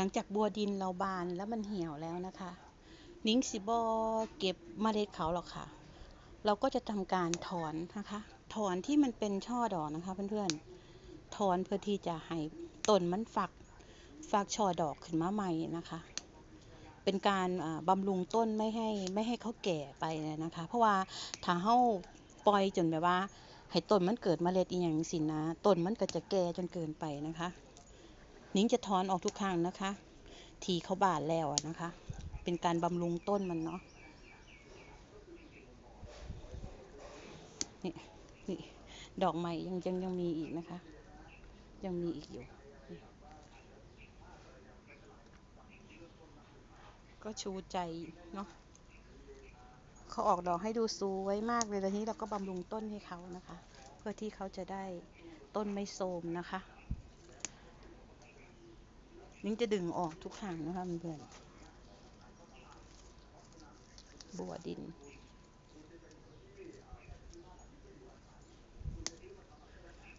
หลังจากบัวดินเราบานแล้วมันเหี่ยวแล้วนะคะ นิ้งสิบอเก็บเมล็ดเขาหรอกค่ะ เราก็จะทำการถอนนะคะ ถอนที่มันเป็นช่อดอกนะคะเพื่อนๆ ถอนเพื่อที่จะให้ต้นมันฝักฝักช่อดอกขึ้นมาใหม่นะคะ เป็นการอ่าบำรุงต้นไม่ให้ไม่ให้เขาแก่ไปนะคะ เพราะว่าถ้าเฮาปล่อยจนแบบว่าให้ต้นมันเกิดเมล็ดอีหยังสินะต้นมันก็จะแก่จนเกินไปนะคะ นิ้งจะถอนออกทุกครั้งนะคะ ทีเขาบานแล้วนะคะ เป็นการบำรุงต้นมันเนาะนี่นี่ดอกใหม่ยังยังยังมีอีกนะคะ ยังมีอีกอยู่ ก็ชูใจเนาะเขาออกดอกให้ดูสวยมากเลยแล้วทีนี้เราก็บำรุงต้นให้เขานะคะ เพื่อที่เขาจะได้ต้นไม่โทรมนะคะ นิ้งจะดึงออกทุกครั้งนะคะเพื่อนบัวดิน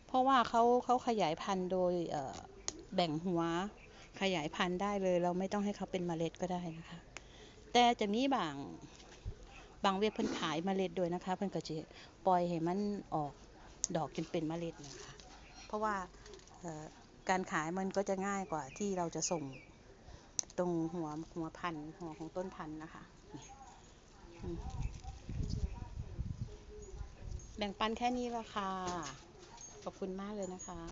เพราะว่าเขาเขาขยายพันธุ์โดยแบ่งหัวขยายพันธุ์ได้เลย เราไม่ต้องให้เขาเป็นเมล็ดก็ได้นะคะ แต่จะมีบางบางเว็บเพิ่นขายเมล็ดด้วยนะคะ เพิ่นก็จะปล่อยให้มันออกดอกจนเป็นเมล็ดนะคะ เพราะว่า การขายมันก็จะง่ายกว่าที่เราจะส่งตรงหัวหัวพันธุ์หัวของต้นพันธุ์นะคะแบ่งปันแค่นี้ละค่ะ ขอบคุณมากเลยนะคะ